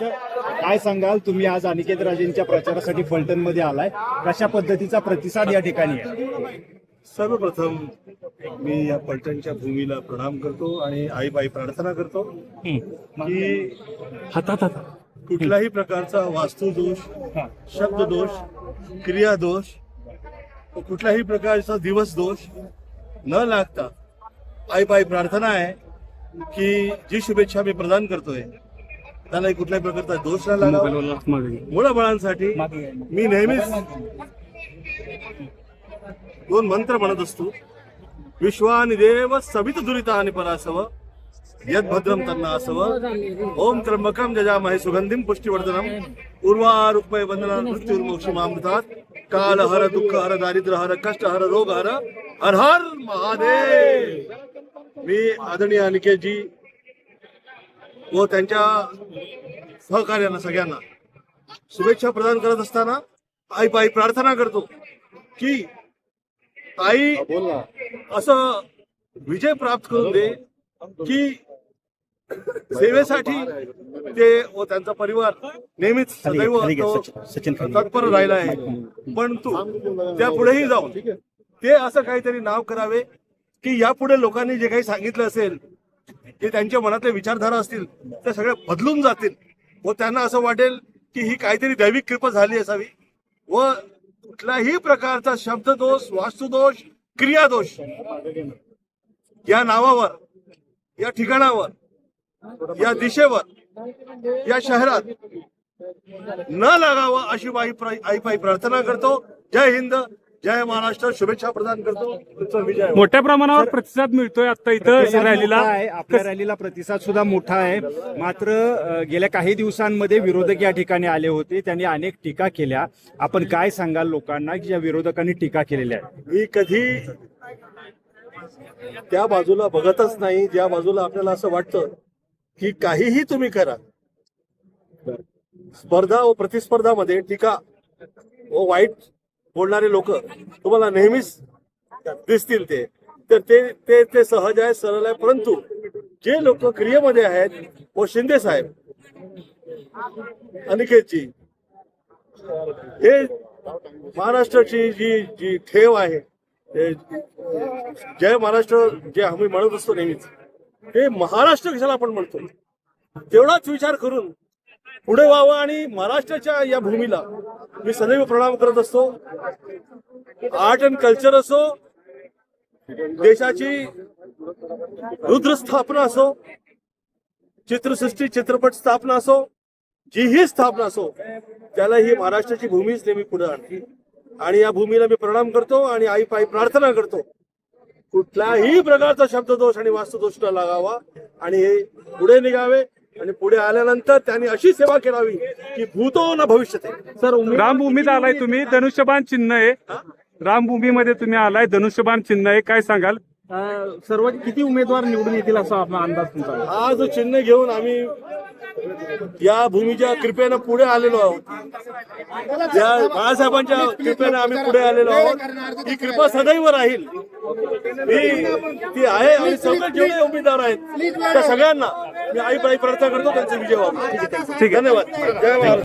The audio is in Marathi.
काय सांगाल? तुम्ही आज अनिकेत राजेंच्या प्रचारासाठी फलटणमध्ये आलाय. कशा पद्धतीचा प्रतिसाद या ठिकाणी आहे? सर्वप्रथम मी या पलटणच्या भूमीला प्रणाम करतो आणि आईबाई प्रार्थना करतो की हातात कुठल्याही प्रकारचा वास्तुदोष शब्ददोष क्रियादोष कुठल्याही प्रकारचा दिवस दोष न लागता आईबाई प्रार्थना आहे की जी शुभेच्छा मी प्रदान करतोय. त्याला कुठल्याही प्रकारचा दोष मुळाबळांसाठी मी नेहमीच दोन मंत्र म्हणत असतो. विश्वानि देव सवित दुरितानि परासव यद भद्रम तन्ना असव ओम त्र्यंबकम जजामहे सुगंधिम पुष्टिवर्धनम उर्वारुक्मय वंदना मृत्युर्मोक्षमामृतात. काल हर दुःख हर दारिद्र हर कष्ट हर रोग हर हर हर महादेव। मी आदरणीय अनिकेतजी व त्यांच्या सहकार्यांना सगळ्यांना. शुभेच्छा प्रदान करत असताना आई पायी प्रार्थना करतो की आई असं विजय प्राप्त करून दे की सेवेसाठी ते व त्यांचा परिवार नेहमीच सदैव तत्पर राहिला आहे. पण तू त्या पुढेही जाऊन. ते असं काहीतरी नाव करावे की यापुढे लोकांनी जे काही सांगितलं असेल जे त्यांच्या मनातले विचारधारा असतील त्या सगळ्या बदलून जातील. व त्यांना असं वाटेल की ही काहीतरी दैविक कृपा झाली असावी. व कुठल्याही प्रकारचा शब्ददोष वास्तुदोष क्रियादोष या नावावर या ठिकाणावर या दिशेवर या शहरात न लागावं अशी बाई आईपाई प्रार्थना करतो. जय हिंद. जय महाराष्ट्र शुभेच्छा प्रदान करतो. तुमचा विजय हो. मोठ्या प्रमाणावर प्रतिसाद मिळतोय आता इथं रॅलीला. आहे. आपल्या रॅलीला प्रतिसाद सुद्धा मोठा आहे. मात्र गेल्या काही दिवसांमध्ये विरोधक या ठिकाणी आले होते. त्यांनी अनेक टीका केल्या. आपण काय सांगाल लोकांना की ज्या विरोधकांनी टीका केलेल्या आहेत? मी कधी त्या बाजूला बघतच नाही. ज्या बाजूला आपल्याला असं वाटतं की काहीही तुम्ही करा. स्पर्धा व प्रतिस्पर्धामध्ये टीका व वाईट बोलणारे लोक तुम्हाला नेहमीच दिसतील ते. तर ते ते ते सहज आहे सरळ आहे परंतु जे लोक क्रियेमध्ये आहेत व शिंदे साहेब अनिकेतजी हे महाराष्ट्राची जी जी ठेव आहे जय महाराष्ट्र जे आम्ही म्हणत असतो नेहमीच ते महाराष्ट्र कशाला आपण म्हणतो? तेवढाच विचार करून पुढे व्हावं आणि महाराष्ट्राच्या या भूमीला मी सदैव प्रणाम करत असतो. आर्ट अँड कल्चर असो देशाची रुद्र स्थापना असो चित्रसृष्टी चित्रपट स्थापना असो जी ही स्थापना असो त्याला ही महाराष्ट्राची भूमीच नेहमी पुढे आणली आणि या भूमीला मी प्रणाम करतो आणि आई पायी प्रार्थना करतो. कुठल्याही प्रकारचा शब्ददोष आणि वास्तुदोष न लागावा आणि हे पुढे निघावे. आणि पुढे आल्यानंतर त्यांनी अशी सेवा करावी की भूतो न भविष्यते. सर रामभूमीत आलाय तुम्ही? धनुष्यबाण चिन्ह आहे. रामभूमीमध्ये तुम्ही आलाय. धनुष्यबाण चिन्ह आहे. काय सांगाल? सर्व किती उमेदवार निवडून येतील असा आपला अंदाज तुमचा? हा जो चिन्ह घेऊन आम्ही या भूमीच्या कृपेनं पुढे आलेलो आहोत. या बाळासाहेबांच्या कृपेनं आम्ही पुढे आलेलो आहोत. ही कृपा सदैव राहील. ही ती आहे आणि सगळे जेवढे उमेदवार आहेत त्या सगळ्यांना मी आई प्रार्थना करतो त्यांचा विजय व्हावा ठीक आहे. धन्यवाद. जय महाराज